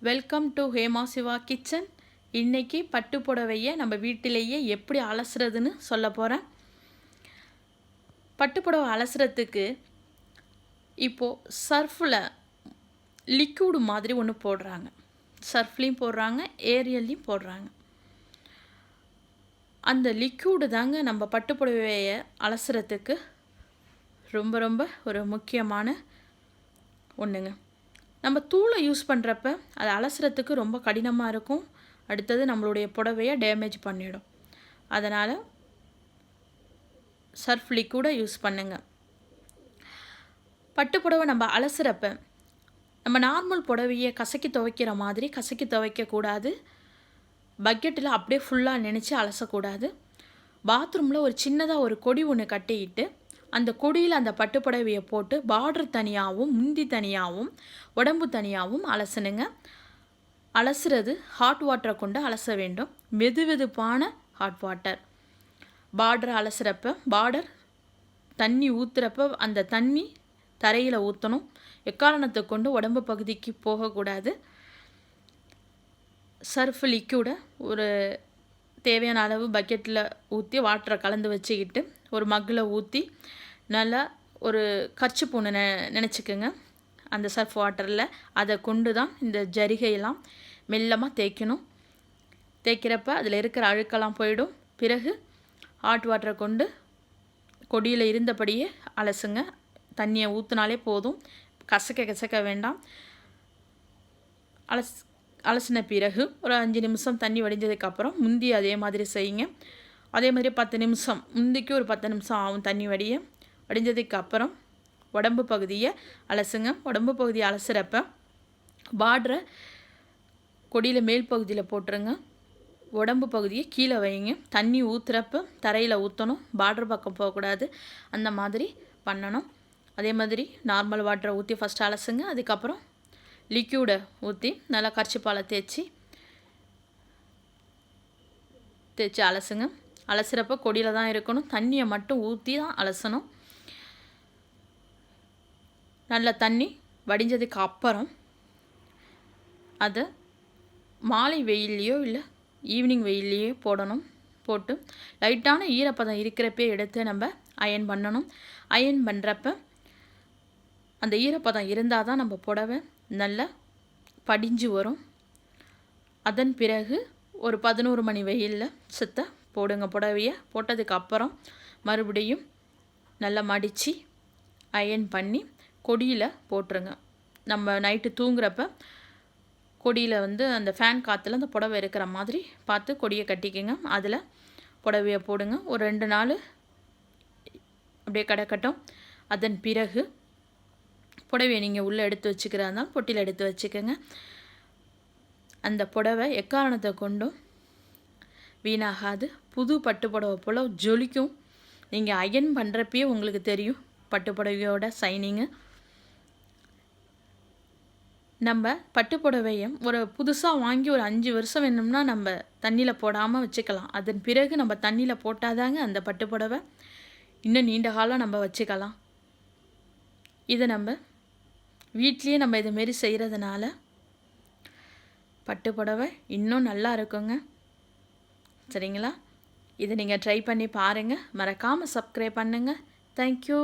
Welcome to Hema Siva kitchen இன்னைக்கு பட்டு புடவையை நம்ம வீட்டிலேயே எப்படி அலசுறதுன்னு சொல்ல போகிறேன் பட்டு புடவை அலசுறதுக்கு இப்போது சர்ஃபில் லிக்விடு மாதிரி ஒன்று போடுறாங்க. சர்ஃப்லேயும் போடுறாங்க ஏரியல்லையும் போடுறாங்க. அந்த லிக்விடு தாங்க நம்ம பட்டு புடவையை அலசுறதுக்கு ரொம்ப ரொம்ப ஒரு முக்கியமான ஒன்றுங்க நம்ம தூளை யூஸ் பண்ணுறப்ப அது அலசுறதுக்கு ரொம்ப கடினமாக இருக்கும். அடுத்தது நம்மளுடைய புடவையை டேமேஜ் பண்ணிடும். அதனால் சர்ஃப் லிக்விடை யூஸ் பண்ணுங்கள் பட்டு புடவை நம்ம அலசுறப்ப நம்ம நார்மல் புடவையை கசக்கி துவைக்கிற மாதிரி கசக்கி துவைக்கக்கூடாது பக்கெட்டில் அப்படியே ஃபுல்லாக நினச்சி அலசக்கூடாது. பாத்ரூமில் ஒரு சின்னதாக ஒரு கொடி ஒன்று கட்டிக்கிட்டு அந்த கொடியில் அந்த பட்டுப்புடவையை போட்டு பார்டர் தனியாகவும் முந்தி தனியாகவும் உடம்பு தனியாகவும் அலசணுங்க அலசுறது ஹாட் வாட்டரை கொண்டு அலச வேண்டும். வெது வெதுப்பான ஹாட் வாட்டர் பார்டர் அலசுறப்ப பார்டர் தண்ணி ஊற்றுறப்ப அந்த தண்ணி தரையில் ஊற்றணும் எக்காரணத்தை கொண்டு உடம்பு பகுதிக்கு போகக்கூடாது. சர்ஃப் லிக்யூடை ஒரு தேவையான அளவு பக்கெட்டில் ஊற்றி வாட்டரை கலந்து வச்சுக்கிட்டு ஒரு மக்கில் ஊற்றி நல்லா ஒரு கர்ச்சிப் ஒன்று நெ நினச்சிக்கோங்க. அந்த சர்ஃப் வாட்டரில் அதை கொண்டு தான் இந்த ஜரிகையெல்லாம் மெல்லமாக தேய்க்கணும். தேய்க்கிறப்ப அதில் இருக்கிற அழுக்கெல்லாம் போயிடும். பிறகு ஹாட் வாட்டரை கொண்டு கொடியில் இருந்தபடியே அலசுங்க. தண்ணியை ஊற்றினாலே போதும். கசக்க கசக்க வேண்டாம். அலஸ் அலசின பிறகு ஒரு அஞ்சு நிமிஷம் தண்ணி வடிஞ்சதுக்கப்புறம் முந்தி அதே மாதிரி செய்யுங்க. அதே மாதிரி பத்து நிமிஷம் முந்திக்கு ஒரு பத்து நிமிஷம் ஆகும் தண்ணி வடிய. வடிஞ்சதுக்கப்புறம் உடம்பு பகுதியை அலசுங்க. உடம்பு பகுதியை அலசுறப்ப பார்டரை கொடியில் மேல் பகுதியில் போட்டுருங்க. உடம்பு பகுதியை கீழே வைங்க தண்ணி ஊற்றுறப்ப தரையில் ஊற்றணும் பார்டர் பக்கம் போகக்கூடாது. அந்த மாதிரி பண்ணணும். அதே மாதிரி நார்மல் வாட்டரை ஊற்றி ஃபஸ்ட்டு அலசுங்க. அதுக்கப்புறம் லிக்யூடை ஊற்றி நல்லா கரிச்சிப்பாலை தேய்ச்சி தேய்ச்சி அலசுங்க. அலசுகிறப்ப கொடியில் தான் இருக்கணும். தண்ணியை மட்டும் ஊற்றி தான் அலசணும். நல்ல தண்ணி வடிஞ்சதுக்கு அப்புறம் அதை மாலை வெயில்லையோ இல்லை ஈவினிங் வெயில்லையோ போடணும். போட்டு லைட்டான ஈரப்பதம் இருக்கிறப்பே எடுத்து நம்ம அயன் பண்ணணும். அயன் பண்ணுறப்ப அந்த ஈரப்பதம் இருந்தால் தான் நம்ம புடவை நல்லா படிஞ்சு வரும். அதன் பிறகு ஒரு பதினோரு மணி வெயிலில் சுத்த போடுங்க புடவையை. போட்டதுக்கு அப்புறம் மறுபடியும் நல்லா மடித்து அயன் பண்ணி கொடியில் போட்டுருங்க. நம்ம நைட்டு தூங்குறப்ப கொடியில் வந்து அந்த ஃபேன் காற்றுல அந்த புடவை இருக்கிற மாதிரி பார்த்து கொடியை கட்டிக்கோங்க. அதில் புடவையை போடுங்க. ஒரு ரெண்டு நாள் அப்படியே கிடக்கட்டும். அதன் பிறகு புடவையை நீங்கள் உள்ளே எடுத்து வச்சுக்கிறா இருந்தாலும் பொட்டியில் எடுத்து வச்சுக்கோங்க. அந்த புடவை எக்காரணத்தை கொண்டும் வீணாகாது. புது பட்டு புடவை போல் ஜொலிக்கும். நீங்கள் அயன் பண்ணுறப்பயே உங்களுக்கு தெரியும் பட்டு புடவையோட சைனிங்கு. நம்ம பட்டு புடவையை ஒரு புதுசாக வாங்கி ஒரு அஞ்சு வருஷம் வேணும்னா நம்ம தண்ணியில் போடாமல் வச்சுக்கலாம். அதன் பிறகு நம்ம தண்ணியில் போட்டாதாங்க அந்த பட்டு புடவை இன்னும் நீண்ட காலம் நம்ம வச்சுக்கலாம். இதை நம்ம வீட்லேயே நம்ம இதுமாரி செய்கிறதுனால பட்டு புடவை இன்னும் நல்லா இருக்குங்க. சரிங்களா? இதை நீங்கள் ட்ரை பண்ணி பாருங்கள் மறக்காமல் சப்ஸ்கிரைப் பண்ணுங்கள் தேங்க்யூ